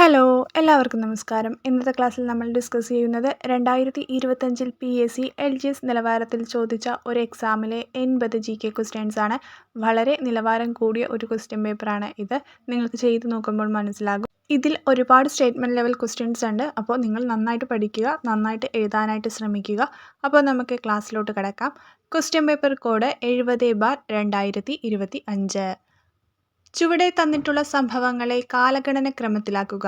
Hello എല്ലാവർക്കും നമസ്കാരം. ഇന്നത്തെ ക്ലാസ്സിൽ നമ്മൾ ഡിസ്കസ് ചെയ്യുന്നത് രണ്ടായിരത്തി ഇരുപത്തഞ്ചിൽ P S C L G S നിലവാരത്തിൽ ചോദിച്ച ഒരു എക്സാമിലെ എൺപത് ജി കെ ക്വസ്റ്റ്യൻസ് ആണ്. വളരെ നിലവാരം കൂടിയ ഒരു ക്വസ്റ്റ്യൻ പേപ്പറാണ് ഇത്. നിങ്ങൾക്ക് ചെയ്ത് നോക്കുമ്പോൾ മനസ്സിലാകും. ഇതിൽ ഒരുപാട് സ്റ്റേറ്റ്മെന്റ് ലെവൽ ക്വസ്റ്റ്യൻസ് ഉണ്ട്. അപ്പോൾ നിങ്ങൾ നന്നായിട്ട് പഠിക്കുക നന്നായിട്ട് എഴുതാനായിട്ട് ശ്രമിക്കുക. അപ്പോൾ നമുക്ക് ക്ലാസ്സിലോട്ട് കിടക്കാം. ക്വസ്റ്റ്യൻ പേപ്പർ കോഡ് എഴുപത് ബാർ രണ്ടായിരത്തി ഇരുപത്തി അഞ്ച് ചുവടെ തന്നിട്ടുള്ള സംഭവങ്ങളെ കാലഗണന ക്രമത്തിലാക്കുക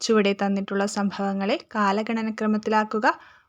ചുവടെ തന്നിട്ടുള്ള സംഭവങ്ങളെ കാലഗണന ക്രമത്തിലാക്കുക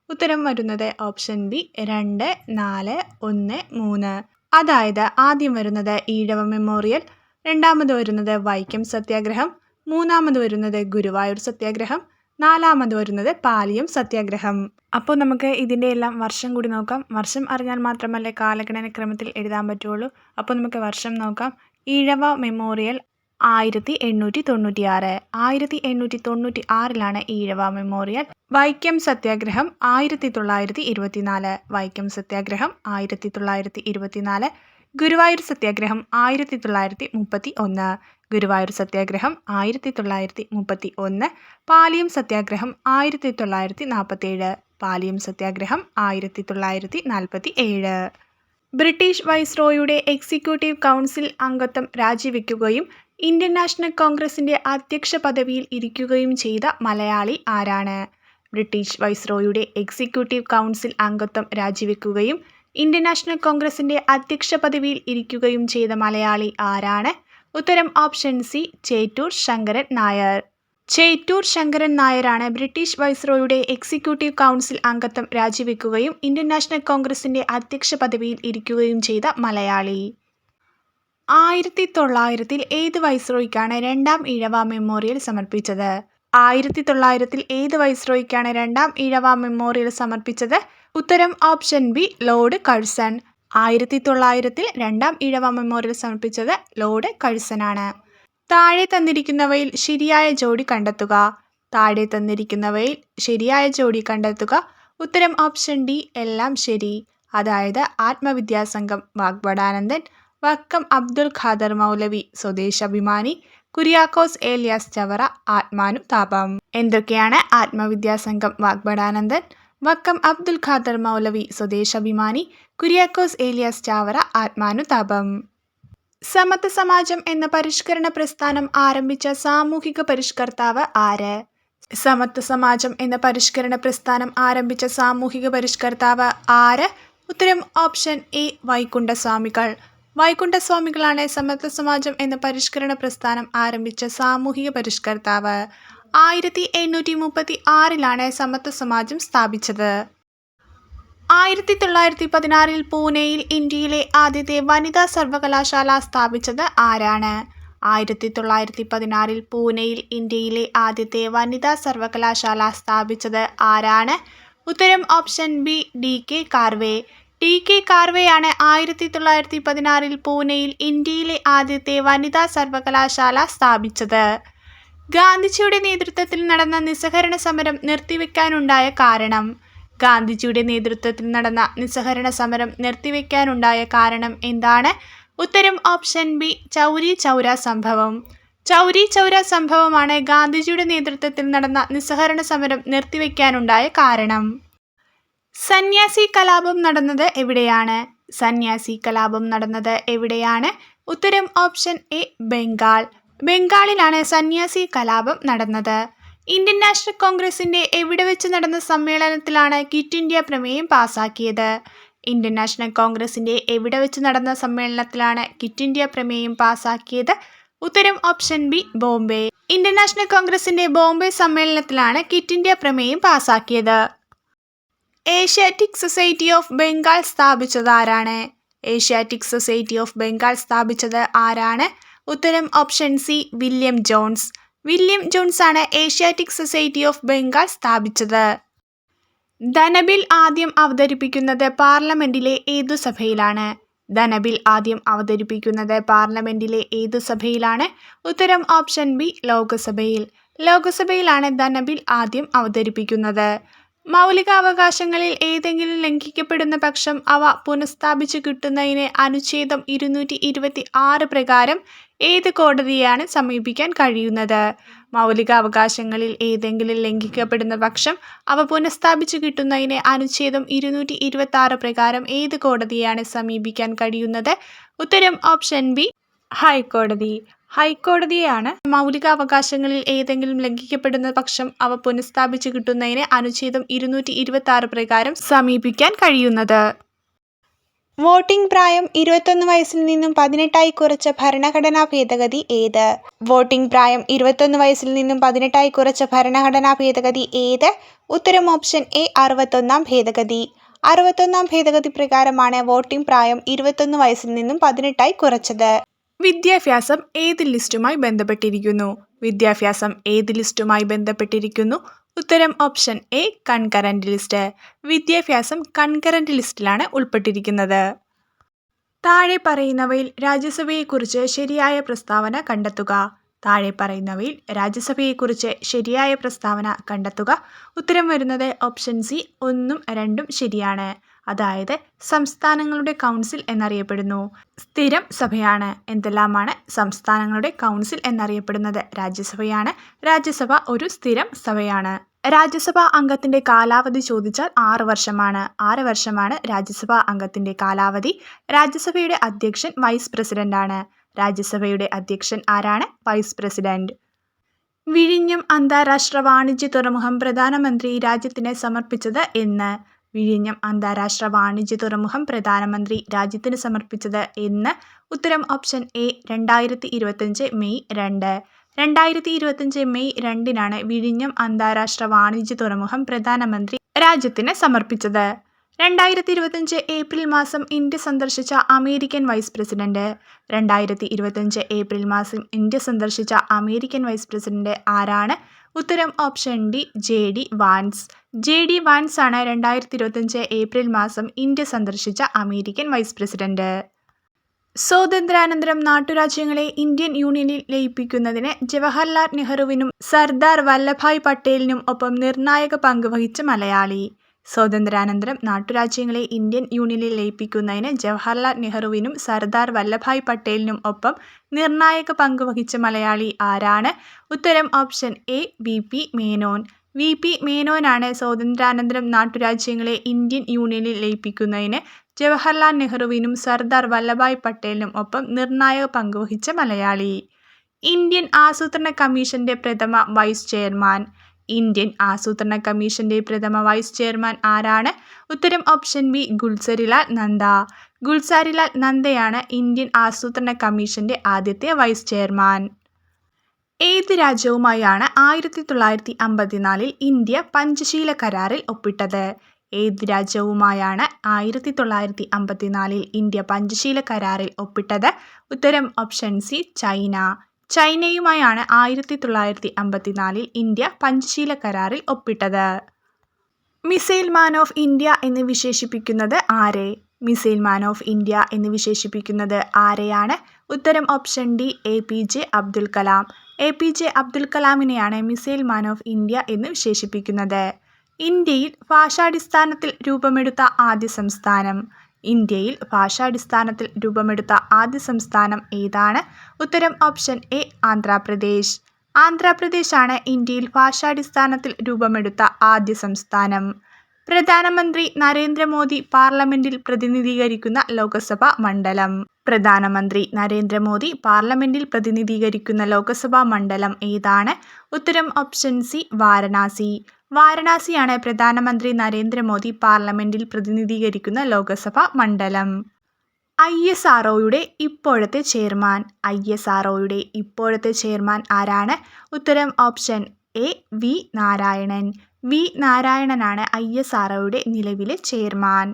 ഉത്തരം വരുന്നത് ഓപ്ഷൻ ബി രണ്ട് നാല് ഒന്ന് മൂന്ന്. അതായത് ആദ്യം വരുന്നത് ഈഴവ മെമ്മോറിയൽ രണ്ടാമത് വരുന്നത് വൈക്കം സത്യാഗ്രഹം മൂന്നാമത് വരുന്നത് ഗുരുവായൂർ സത്യാഗ്രഹം നാലാമത് വരുന്നത് പാലിയം സത്യാഗ്രഹം. അപ്പോൾ നമുക്ക് ഇതിന്റെ എല്ലാം വർഷം കൂടി നോക്കാം. വർഷം അറിഞ്ഞാൽ മാത്രമല്ലേ കാലഗണന ക്രമത്തിൽ എഴുതാൻ പറ്റുള്ളൂ. അപ്പോൾ നമുക്ക് വർഷം നോക്കാം. ഈഴവ മെമ്മോറിയൽ ആയിരത്തി എണ്ണൂറ്റി തൊണ്ണൂറ്റി ആറ് ആയിരത്തി എണ്ണൂറ്റി തൊണ്ണൂറ്റി ആറിലാണ് ഈഴവ മെമ്മോറിയൽ. വൈക്കം സത്യാഗ്രഹം ആയിരത്തി തൊള്ളായിരത്തി ഇരുപത്തിനാല് വൈക്കം സത്യാഗ്രഹം ആയിരത്തി തൊള്ളായിരത്തി ഇരുപത്തിനാല് ഗുരുവായൂർ സത്യാഗ്രഹം ആയിരത്തി തൊള്ളായിരത്തി മുപ്പത്തി ഒന്ന് ഗുരുവായൂർ സത്യാഗ്രഹം ആയിരത്തി തൊള്ളായിരത്തി മുപ്പത്തി ഒന്ന് പാലിയം സത്യാഗ്രഹം ആയിരത്തി തൊള്ളായിരത്തി നാൽപ്പത്തേഴ് പാലിയം സത്യാഗ്രഹം ആയിരത്തി തൊള്ളായിരത്തി നാൽപ്പത്തി ഏഴ് ബ്രിട്ടീഷ് വൈസ്രോയുടെ എക്സിക്യൂട്ടീവ് കൗൺസിൽ അംഗത്വം രാജിവെക്കുകയും ഇന്ത്യൻ നാഷണൽ കോൺഗ്രസിന്റെ അധ്യക്ഷ പദവിയിൽ ഇരിക്കുകയും ചെയ്ത മലയാളി ആരാണ്? ബ്രിട്ടീഷ് വൈസ്രോയുടെ എക്സിക്യൂട്ടീവ് കൗൺസിൽ അംഗത്വം രാജിവെക്കുകയും ഇന്ത്യൻ നാഷണൽ കോൺഗ്രസിന്റെ അധ്യക്ഷ പദവിയിൽ ഇരിക്കുകയും ചെയ്ത മലയാളി ആരാണ്? ഉത്തരം ഓപ്ഷൻ സി ചേറ്റൂർ ശങ്കരൻ നായർ. ചേറ്റൂർ ശങ്കരൻ നായരാണ് ബ്രിട്ടീഷ് വൈസ്രോയുടെ എക്സിക്യൂട്ടീവ് കൗൺസിൽ അംഗത്വം രാജിവെക്കുകയും ഇന്ത്യൻ നാഷണൽ കോൺഗ്രസിന്റെ അധ്യക്ഷ പദവിയിൽ ഇരിക്കുകയും ചെയ്ത മലയാളി. ആയിരത്തി തൊള്ളായിരത്തിൽ ഏത് വൈസ്രോയ്ക്കാണ് രണ്ടാം ഇഴവ മെമ്മോറിയൽ സമർപ്പിച്ചത്? ആയിരത്തി തൊള്ളായിരത്തിൽ ഏത് വൈസ്രോയ്ക്കാണ് രണ്ടാം ഇഴവ മെമ്മോറിയൽ സമർപ്പിച്ചത്? ഉത്തരം ഓപ്ഷൻ ബി ലോർഡ് കഴ്സൺ. ആയിരത്തി തൊള്ളായിരത്തിൽ രണ്ടാം ഇഴവ മെമ്മോറിയൽ സമർപ്പിച്ചത് ലോർഡ് കഴ്സനാണ് താഴെ തന്നിരിക്കുന്നവയിൽ ശരിയായ ജോഡി കണ്ടെത്തുക. താഴെ തന്നിരിക്കുന്നവയിൽ ശരിയായ ജോഡി കണ്ടെത്തുക. ഉത്തരം ഓപ്ഷൻ ഡി എല്ലാം ശരി. അതായത് ആത്മവിദ്യാസംഘം വാഗ്വടാനന്ദൻ വക്കം അബ്ദുൽ ഖാദർ മൗലവി സ്വദേശാഭിമാനി കുര്യാക്കോസ് ഏലിയാസ് ചവറ ആത്മാനുതാപം എന്തൊക്കെയാണ് ആത്മവിദ്യാസംഘം വാഗ്ബടാനന്ദൻ വക്കം അബ്ദുൽ ഖാദർ മൗലവി സ്വദേശാഭിമാനി കുര്യാക്കോസ് ഏലിയാസ് ചാവറ ആത്മാനുതാപം സമത്വ സമാജം എന്ന പരിഷ്കരണ പ്രസ്ഥാനം ആരംഭിച്ച സാമൂഹിക പരിഷ്കർത്താവ് ആര്? സമത്വ സമാജം എന്ന പരിഷ്കരണ പ്രസ്ഥാനം ആരംഭിച്ച സാമൂഹിക പരിഷ്കർത്താവ് ആര്? ഉത്തരം ഓപ്ഷൻ എ വൈകുണ്ഠസ്വാമികൾ. വൈകുണ്ഠസ്വാമികളാണ് സമത്വ സമാജം എന്ന പരിഷ്കരണ പ്രസ്ഥാനം ആരംഭിച്ച സാമൂഹിക പരിഷ്കർത്താവ്. ആയിരത്തി എണ്ണൂറ്റി മുപ്പത്തി ആറിലാണ് സമത്വ സമാജം സ്ഥാപിച്ചത്. ആയിരത്തി തൊള്ളായിരത്തി പതിനാറിൽ പൂനെയിൽ ഇന്ത്യയിലെ ആദ്യത്തെ വനിതാ സർവകലാശാല സ്ഥാപിച്ചത് ആരാണ്? ആയിരത്തി തൊള്ളായിരത്തി പതിനാറിൽ പൂനെയിൽ ഇന്ത്യയിലെ ആദ്യത്തെ വനിതാ സർവകലാശാല സ്ഥാപിച്ചത് ആരാണ്? ഉത്തരം option B D K Karve. T K കാർവേയാണ് ആയിരത്തി തൊള്ളായിരത്തി പതിനാറിൽ പൂനെയിൽ ഇന്ത്യയിലെ ആദ്യത്തെ വനിതാ സർവകലാശാല സ്ഥാപിച്ചത്. ഗാന്ധിജിയുടെ നേതൃത്വത്തിൽ നടന്ന നിസ്സഹരണ സമരം നിർത്തിവെക്കാനുണ്ടായ കാരണം? ഗാന്ധിജിയുടെ നേതൃത്വത്തിൽ നടന്ന നിസ്സഹരണ സമരം നിർത്തിവെക്കാനുണ്ടായ കാരണം എന്താണ്? ഉത്തരം ഓപ്ഷൻ ബി ചൗരി ചൗര സംഭവം. ചൗരി ചൗര സംഭവമാണ് ഗാന്ധിജിയുടെ നേതൃത്വത്തിൽ നടന്ന നിസ്സഹരണ സമരം നിർത്തിവെക്കാനുണ്ടായ കാരണം. സന്യാസി കലാപം നടന്നത് എവിടെയാണ്? സന്യാസി കലാപം നടന്നത് എവിടെയാണ്? ഉത്തരം ഓപ്ഷൻ എ ബംഗാൾ. ബംഗാളിലാണ് സന്യാസി കലാപം നടന്നത്. ഇന്ത്യൻ നാഷണൽ കോൺഗ്രസിന്റെ എവിടെ വെച്ച് നടന്ന സമ്മേളനത്തിലാണ് കിറ്റ് ഇന്ത്യ പ്രമേയം പാസാക്കിയത്? ഇന്ത്യൻ നാഷണൽ കോൺഗ്രസിന്റെ എവിടെ വെച്ച് നടന്ന സമ്മേളനത്തിലാണ് കിറ്റ് ഇന്ത്യ പ്രമേയം പാസാക്കിയത്? ഉത്തരം option B Bombay. Indian national കോൺഗ്രസിന്റെ ബോംബെ സമ്മേളനത്തിലാണ് കിറ്റ് ഇന്ത്യ പ്രമേയം പാസാക്കിയത്. ഏഷ്യാറ്റിക് സൊസൈറ്റി ഓഫ് ബംഗാൾ സ്ഥാപിച്ചത് ആരാണ്? ഏഷ്യാറ്റിക് സൊസൈറ്റി ഓഫ് ബംഗാൾ സ്ഥാപിച്ചത് ആരാണ്? ഉത്തരം option C William Jones. William ജോൺസാണ് Asiatic society of Bengal സ്ഥാപിച്ചത്. ധനബിൽ ആദ്യം അവതരിപ്പിക്കുന്നത് പാർലമെന്റിലെ ഏതു സഭയിലാണ്? ധനബിൽ ആദ്യം അവതരിപ്പിക്കുന്നത് പാർലമെന്റിലെ ഏതു സഭയിലാണ്? ഉത്തരം ഓപ്ഷൻ ബി ലോകസഭയിൽ. ലോകസഭയിലാണ് ധനബിൽ ആദ്യം അവതരിപ്പിക്കുന്നത്. മൗലികാവകാശങ്ങളിൽ ഏതെങ്കിലും ലംഘിക്കപ്പെടുന്ന പക്ഷം അവ പുനഃസ്ഥാപിച്ചു കിട്ടുന്നതിന് അനുച്ഛേദം ഇരുന്നൂറ്റി ഇരുപത്തി ആറ് പ്രകാരം ഏത് കോടതിയാണ് സമീപിക്കാൻ കഴിയുന്നത്? മൗലികാവകാശങ്ങളിൽ ഏതെങ്കിലും ലംഘിക്കപ്പെടുന്ന പക്ഷം അവ പുനഃസ്ഥാപിച്ചു കിട്ടുന്നതിന് അനുച്ഛേദം ഇരുന്നൂറ്റി ഇരുപത്തി ആറ് പ്രകാരം ഏത് കോടതിയാണ് സമീപിക്കാൻ കഴിയുന്നത്? ഉത്തരം ഓപ്ഷൻ ബി ഹൈക്കോടതി. ഹൈക്കോടതിയെയാണ് മൗലികാവകാശങ്ങളിൽ ഏതെങ്കിലും ലംഘിക്കപ്പെടുന്ന പക്ഷം അവ പുനഃസ്ഥാപിച്ചു കിട്ടുന്നതിന് അനുച്ഛേദം ഇരുന്നൂറ്റി ഇരുപത്തി ആറ് പ്രകാരം സമീപിക്കാൻ കഴിയുന്നത്. വോട്ടിംഗ് പ്രായം ഇരുപത്തൊന്ന് വയസ്സിൽ നിന്നും പതിനെട്ടായി കുറച്ച ഭരണഘടനാ ഭേദഗതി ഏത്? വോട്ടിംഗ് പ്രായം ഇരുപത്തൊന്ന് വയസ്സിൽ നിന്നും പതിനെട്ടായി കുറച്ച ഭരണഘടനാ ഭേദഗതി ഏത്? ഉത്തരം ഓപ്ഷൻ എ അറുപത്തൊന്നാം ഭേദഗതി. അറുപത്തൊന്നാം ഭേദഗതി പ്രകാരമാണ് വോട്ടിംഗ് പ്രായം ഇരുപത്തൊന്ന് വയസ്സിൽ നിന്നും പതിനെട്ടായി കുറച്ചത്. വിദ്യാഭ്യാസം ഏത് ലിസ്റ്റുമായി ബന്ധപ്പെട്ടിരിക്കുന്നു? വിദ്യാഭ്യാസം ഏത് ലിസ്റ്റുമായി ബന്ധപ്പെട്ടിരിക്കുന്നു? ഉത്തരം ഓപ്ഷൻ എ കൺകറന്റ് ലിസ്റ്റ്. വിദ്യാഭ്യാസം കൺകറന്റ് ലിസ്റ്റിലാണ് ഉൾപ്പെട്ടിരിക്കുന്നത്. താഴെ പറയുന്നവയിൽ രാജ്യസഭയെക്കുറിച്ച് ശരിയായ പ്രസ്താവന കണ്ടെത്തുക. താഴെ പറയുന്നവയിൽ രാജ്യസഭയെക്കുറിച്ച് ശരിയായ പ്രസ്താവന കണ്ടെത്തുക. ഉത്തരം വരുന്നത് ഓപ്ഷൻ സി ഒന്നും രണ്ടും ശരിയാണ്. അതായത് സംസ്ഥാനങ്ങളുടെ കൗൺസിൽ എന്നറിയപ്പെടുന്നു. സ്ഥിരം സഭയാണ്. എന്തെല്ലാമാണ് സംസ്ഥാനങ്ങളുടെ കൗൺസിൽ എന്നറിയപ്പെടുന്നത്? രാജ്യസഭയാണ്. രാജ്യസഭ ഒരു സ്ഥിരം സഭയാണ്. രാജ്യസഭാ അംഗത്തിന്റെ കാലാവധി ചോദിച്ചാൽ ആറ് വർഷമാണ്. ആറ് വർഷമാണ് രാജ്യസഭാ അംഗത്തിന്റെ കാലാവധി. രാജ്യസഭയുടെ അധ്യക്ഷൻ വൈസ് പ്രസിഡന്റ് ആണ് രാജ്യസഭയുടെ അധ്യക്ഷൻ ആരാണ്? Vice president. വിഴിഞ്ഞം അന്താരാഷ്ട്ര വാണിജ്യ തുറമുഖം പ്രധാനമന്ത്രി രാജ്യത്തിന് സമർപ്പിച്ചത് എന്ന്. വിഴിഞ്ഞം അന്താരാഷ്ട്ര വാണിജ്യ തുറമുഖം പ്രധാനമന്ത്രി രാജ്യത്തിന് സമർപ്പിച്ചത് എന്ന് ഉത്തരം ഓപ്ഷൻ എ രണ്ടായിരത്തി ഇരുപത്തഞ്ച് മെയ് രണ്ട്. രണ്ടായിരത്തി ഇരുപത്തഞ്ച് മെയ് രണ്ടിനാണ് വിഴിഞ്ഞം അന്താരാഷ്ട്ര വാണിജ്യ തുറമുഖം പ്രധാനമന്ത്രി രാജ്യത്തിന് സമർപ്പിച്ചത്. രണ്ടായിരത്തി ഇരുപത്തഞ്ച് ഏപ്രിൽ മാസം ഇന്ത്യ സന്ദർശിച്ച അമേരിക്കൻ വൈസ് പ്രസിഡന്റ്. രണ്ടായിരത്തി ഇരുപത്തഞ്ച് ഏപ്രിൽ മാസം ഇന്ത്യ സന്ദർശിച്ച അമേരിക്കൻ വൈസ് പ്രസിഡന്റ് ആരാണ്? ഉത്തരം option D J D Vance. J D Vance ആണ് രണ്ടായിരത്തി ഇരുപത്തഞ്ച് ഏപ്രിൽ മാസം ഇന്ത്യ സന്ദർശിച്ച അമേരിക്കൻ വൈസ് പ്രസിഡന്റ്. സ്വാതന്ത്ര്യാനന്തരം നാട്ടുരാജ്യങ്ങളെ ഇന്ത്യൻ യൂണിയനിൽ ലയിപ്പിക്കുന്നതിന് ജവഹർലാൽ നെഹ്റുവിനും സർദാർ വല്ലഭായ് പട്ടേലിനും ഒപ്പം നിർണായക പങ്ക് വഹിച്ച മലയാളി. സ്വാതന്ത്ര്യാനന്തരം നാട്ടുരാജ്യങ്ങളെ ഇന്ത്യൻ യൂണിയനിൽ ലയിപ്പിക്കുന്നതിന് ജവഹർലാൽ നെഹ്റുവിനും സർദാർ വല്ലഭായ് പട്ടേലിനും ഒപ്പം നിർണായക പങ്ക് വഹിച്ച മലയാളി ആരാണ്? ഉത്തരം option A V P Menon. V P മേനോനാണ് സ്വാതന്ത്ര്യാനന്തരം നാട്ടുരാജ്യങ്ങളെ ഇന്ത്യൻ യൂണിയനിൽ ലയിപ്പിക്കുന്നതിന് ജവഹർലാൽ നെഹ്റുവിനും സർദാർ വല്ലഭായ് പട്ടേലിനും ഒപ്പം നിർണായക പങ്ക് വഹിച്ച മലയാളി. ഇന്ത്യൻ ആസൂത്രണ കമ്മീഷന്റെ പ്രഥമ വൈസ് ചെയർമാൻ. ഇന്ത്യൻ ആസൂത്രണ കമ്മീഷന്റെ പ്രഥമ വൈസ് ചെയർമാൻ ആരാണ്? ഉത്തരം ഓപ്ഷൻ ബി ഗുൽസരിലാൽ നന്ദ. ഗുൽസാരിലാൽ നന്ദയാണ് ഇന്ത്യൻ ആസൂത്രണ കമ്മീഷന്റെ ആദ്യത്തെ വൈസ് ചെയർമാൻ. ഏത് രാജ്യവുമായാണ് ആയിരത്തി തൊള്ളായിരത്തി അമ്പത്തിനാലിൽ ഇന്ത്യ പഞ്ചശീല കരാറിൽ ഒപ്പിട്ടത്? ഏത് രാജ്യവുമായാണ് ആയിരത്തി തൊള്ളായിരത്തി അമ്പത്തിനാലിൽ ഇന്ത്യ പഞ്ചശീല കരാറിൽ ഒപ്പിട്ടത്? ഉത്തരം ഓപ്ഷൻ സി ചൈന. ചൈനയുമായാണ് ആയിരത്തി തൊള്ളായിരത്തി അമ്പത്തിനാലിൽ ഇന്ത്യ പഞ്ചശീല കരാറിൽ ഒപ്പിട്ടത്. മിസൈൽ മാൻ ഓഫ് ഇന്ത്യ എന്ന് വിശേഷിപ്പിക്കുന്നത് ആരെ? മിസൈൽ മാൻ ഓഫ് ഇന്ത്യ എന്ന് വിശേഷിപ്പിക്കുന്നത് ആരെയാണ്? ഉത്തരം option D A P J Abdul Kalam. A P J Abdul കലാമിനെയാണ് missile man of India എന്ന് വിശേഷിപ്പിക്കുന്നത്. ഇന്ത്യയിൽ ഭാഷാടിസ്ഥാനത്തിൽ രൂപമെടുത്ത ആദ്യ സംസ്ഥാനം. ഇന്ത്യയിൽ ഭാഷാടിസ്ഥാനത്തിൽ രൂപമെടുത്ത ആദ്യ സംസ്ഥാനം ഏതാണ്? ഉത്തരം ഓപ്ഷൻ എ ആന്ധ്രാപ്രദേശ്. ആന്ധ്രാപ്രദേശാണ് ഇന്ത്യയിൽ ഭാഷാടിസ്ഥാനത്തിൽ രൂപമെടുത്ത ആദ്യ സംസ്ഥാനം. പ്രധാനമന്ത്രി നരേന്ദ്രമോദി പാർലമെന്റിൽ പ്രതിനിധീകരിക്കുന്ന ലോക്സഭാ മണ്ഡലം. പ്രധാനമന്ത്രി നരേന്ദ്രമോദി പാർലമെന്റിൽ പ്രതിനിധീകരിക്കുന്ന ലോക്സഭാ മണ്ഡലം ഏതാണ്? ഉത്തരം ഓപ്ഷൻ സി വാരണാസി. വാരണാസിയാണ് പ്രധാനമന്ത്രി നരേന്ദ്രമോദി പാർലമെന്റിൽ പ്രതിനിധീകരിക്കുന്ന ലോക്സഭാ മണ്ഡലം. ഐ എസ് ആർ ഇപ്പോഴത്തെ ചെയർമാൻ. ഐ എസ് ആർ ഇപ്പോഴത്തെ ചെയർമാൻ ആരാണ്? ഉത്തരം option A V Narayanan. V നാരായണനാണ് I S R ഒയുടെ നിലവിലെ ചെയർമാൻ.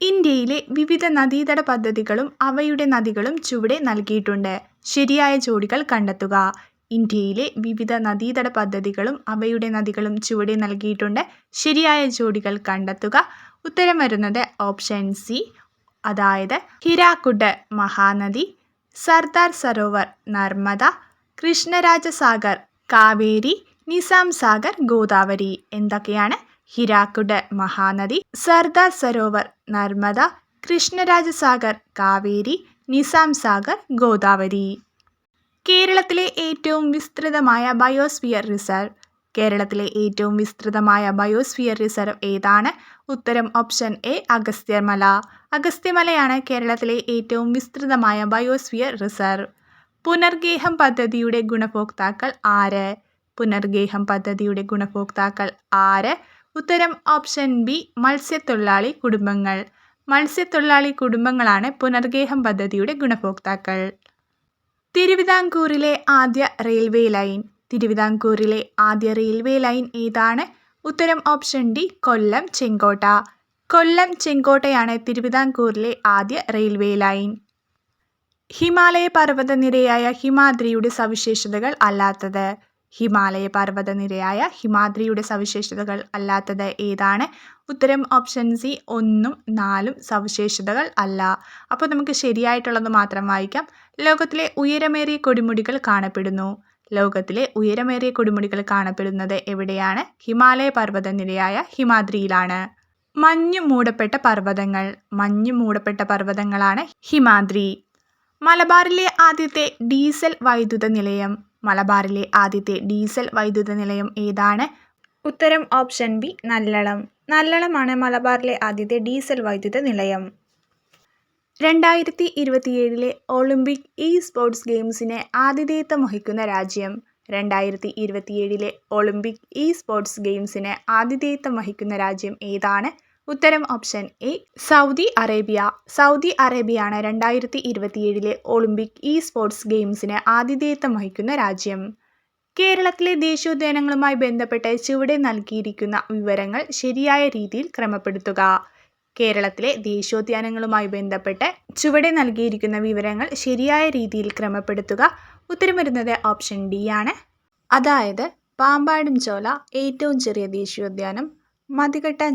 ഇന്ത്യയിലെ വിവിധ നദീതട പദ്ധതികളും അവയുടെ നദികളും ചുവടെ നൽകിയിട്ടുണ്ട്. ശരിയായ ജോഡികൾ കണ്ടെത്തുക. ഇന്ത്യയിലെ വിവിധ നദീതട പദ്ധതികളും അവയുടെ നദികളും ചുവടെ നൽകിയിട്ടുണ്ട്. ശരിയായ ജോഡികൾ കണ്ടെത്തുക. ഉത്തരം വരുന്നത് ഓപ്ഷൻ സി. അതായത് ഹിരാക്കുഡ് മഹാനദി സർദാർ സരോവർ നർമ്മദ കൃഷ്ണരാജസാഗർ കാവേരി നിസാം സാഗർ ഗോദാവരി. എന്തൊക്കെയാണ്? ഹിരാക്കുഡ് മഹാനദി സർദാർ സരോവർ നർമ്മദ കൃഷ്ണരാജസാഗർ കാവേരി നിസാം സാഗർ ഗോദാവരി. കേരളത്തിലെ ഏറ്റവും വിസ്തൃതമായ ബയോസ്ഫിയർ റിസർവ്. കേരളത്തിലെ ഏറ്റവും വിസ്തൃതമായ ബയോസ്ഫിയർ റിസർവ് ഏതാണ്? ഉത്തരം ഓപ്ഷൻ എ അഗസ്ത്യമല. അഗസ്ത്യമലയാണ് കേരളത്തിലെ ഏറ്റവും വിസ്തൃതമായ ബയോസ്ഫിയർ റിസർവ്. പുനർഗേഹം പദ്ധതിയുടെ ഗുണഭോക്താക്കൾ ആര്? പുനർഗേഹം പദ്ധതിയുടെ ഗുണഭോക്താക്കൾ ആര്? ഉത്തരം ഓപ്ഷൻ ബി മത്സ്യത്തൊഴിലാളി കുടുംബങ്ങൾ. മത്സ്യത്തൊഴിലാളി കുടുംബങ്ങളാണ് പുനർഗേഹം പദ്ധതിയുടെ ഗുണഭോക്താക്കൾ. തിരുവിതാംകൂറിലെ ആദ്യ റെയിൽവേ ലൈൻ. തിരുവിതാംകൂറിലെ ആദ്യ റെയിൽവേ ലൈൻ ഏതാണ്? ഉത്തരം ഓപ്ഷൻ ഡി കൊല്ലം ചെങ്കോട്ട. കൊല്ലം ചെങ്കോട്ടയാണ് തിരുവിതാംകൂറിലെ ആദ്യ റെയിൽവേ ലൈൻ. ഹിമാലയ പർവതനിരയായ ഹിമാദ്രിയുടെ സവിശേഷതകൾ അല്ലാത്തത്. ഹിമാലയ പർവത നിരയായ ഹിമാദ്രിയുടെ സവിശേഷതകൾ അല്ലാത്തത് ഏതാണ്? ഉത്തരം ഓപ്ഷൻ സി ഒന്നും നാലും സവിശേഷതകൾ അല്ല. അപ്പോൾ നമുക്ക് ശരിയായിട്ടുള്ളത് മാത്രം വായിക്കാം. ലോകത്തിലെ ഉയരമേറിയ കൊടുമുടികൾ കാണപ്പെടുന്നു. ലോകത്തിലെ ഉയരമേറിയ കൊടുമുടികൾ കാണപ്പെടുന്നത് എവിടെയാണ്? ഹിമാലയ പർവത നിരയായ ഹിമാദ്രിയിലാണ്. മഞ്ഞു മൂടപ്പെട്ട പർവതങ്ങൾ. മഞ്ഞു മൂടപ്പെട്ട പർവതങ്ങളാണ് ഹിമാദ്രി. മലബാറിലെ ആദ്യത്തെ ഡീസൽ വൈദ്യുത നിലയം. മലബാറിലെ ആദ്യത്തെ ഡീസൽ വൈദ്യുത നിലയം ഏതാണ്? ഉത്തരം ഓപ്ഷൻ ബി നല്ലളം. നല്ലളമാണ് മലബാറിലെ ആദ്യത്തെ ഡീസൽ വൈദ്യുത നിലയം. രണ്ടായിരത്തി ഇരുപത്തിയേഴിലെ ഒളിമ്പിക് ഇ സ്പോർട്സ് ഗെയിംസിന് ആതിഥേയത്വം വഹിക്കുന്ന രാജ്യം. രണ്ടായിരത്തി ഇരുപത്തിയേഴിലെ ഒളിമ്പിക് ഇ സ്പോർട്സ് ഗെയിംസിന് ആതിഥേയത്വം വഹിക്കുന്ന രാജ്യം ഏതാണ്? ഉത്തരം option A Saudi Arabia. Saudi അറേബ്യയാണ് രണ്ടായിരത്തി ഇരുപത്തിയേഴിലെ ഒളിമ്പിക് ഇ സ്പോർട്സ് ഗെയിംസിന് ആതിഥേയത്വം വഹിക്കുന്ന രാജ്യം. കേരളത്തിലെ ദേശീയോദ്യാനങ്ങളുമായി ബന്ധപ്പെട്ട് ചുവടെ നൽകിയിരിക്കുന്ന വിവരങ്ങൾ ശരിയായ രീതിയിൽ ക്രമപ്പെടുത്തുക. കേരളത്തിലെ ദേശീയോദ്യാനങ്ങളുമായി ബന്ധപ്പെട്ട് ചുവടെ നൽകിയിരിക്കുന്ന വിവരങ്ങൾ ശരിയായ രീതിയിൽ ക്രമപ്പെടുത്തുക. ഉത്തരം വരുന്നത് ഓപ്ഷൻ ഡി ആണ്. അതായത് പാമ്പാടും ചോല ഏറ്റവും ചെറിയ ദേശീയോദ്യാനം മതികെട്ടാൻ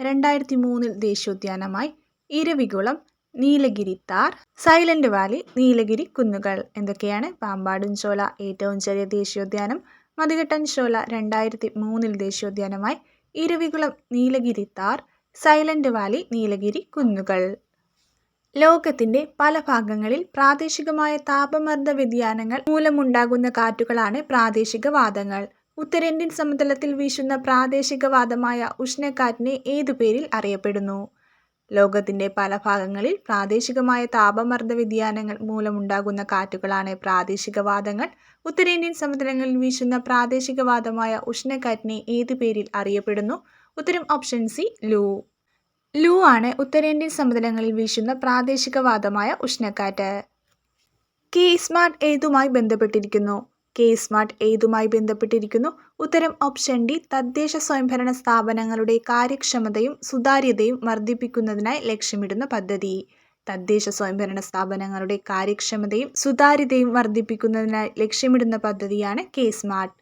രണ്ടായിരത്തി മൂന്നിൽ ദേശീയോദ്യാനമായി. Eravikulam Nilgiri tahr silent Valley Nilgiri കുന്നുകൾ എന്തൊക്കെയാണ്? പാമ്പാടും ചോല ഏറ്റവും ചെറിയ ദേശീയോദ്യാനം. മതികെട്ടൻ രണ്ടായിരത്തി മൂന്നിൽ ദേശീയോദ്യാനമായി. Eravikulam Nilgiri tahr silent Valley Nilgiri കുന്നുകൾ. ലോകത്തിന്റെ പല ഭാഗങ്ങളിൽ പ്രാദേശികമായ താപമർദ്ദ വ്യതിയാനങ്ങൾ മൂലമുണ്ടാകുന്ന കാറ്റുകളാണ് പ്രാദേശികവാദങ്ങൾ ഉത്തരേന്ത്യൻ സമതലത്തിൽ വീശുന്ന പ്രാദേശികവാദമായ ഉഷ്ണക്കാറ്റിനെ ഏതു പേരിൽ അറിയപ്പെടുന്നു? ലോകത്തിന്റെ പല ഭാഗങ്ങളിൽ പ്രാദേശികമായ താപമർദ്ദ വ്യതിയാനങ്ങൾ മൂലമുണ്ടാകുന്ന കാറ്റുകളാണ് പ്രാദേശികവാദങ്ങൾ. ഉത്തരേന്ത്യൻ സമതലങ്ങളിൽ വീശുന്ന പ്രാദേശികവാദമായ ഉഷ്ണക്കാറ്റിനെ ഏതു പേരിൽ അറിയപ്പെടുന്നു? ഉത്തരം ഓപ്ഷൻ സി ലൂ. ലൂ ആണ് ഉത്തരേന്ത്യൻ സമതലങ്ങളിൽ വീശുന്ന പ്രാദേശികവാദമായ ഉഷ്ണക്കാറ്റ്. കെ സ്മാർട്ട് ഏതുമായി ബന്ധപ്പെട്ടിരിക്കുന്നു. കെ സ്മാർട്ട് ഏതുമായി ബന്ധപ്പെട്ടിരിക്കുന്നു. ഉത്തരം ഓപ്ഷൻ ഡി തദ്ദേശ സ്വയംഭരണ സ്ഥാപനങ്ങളുടെ കാര്യക്ഷമതയും സുതാര്യതയും വർദ്ധിപ്പിക്കുന്നതിനായി ലക്ഷ്യമിടുന്ന പദ്ധതി. തദ്ദേശ സ്വയംഭരണ സ്ഥാപനങ്ങളുടെ കാര്യക്ഷമതയും സുതാര്യതയും വർദ്ധിപ്പിക്കുന്നതിനായി ലക്ഷ്യമിടുന്ന പദ്ധതിയാണ് K smart.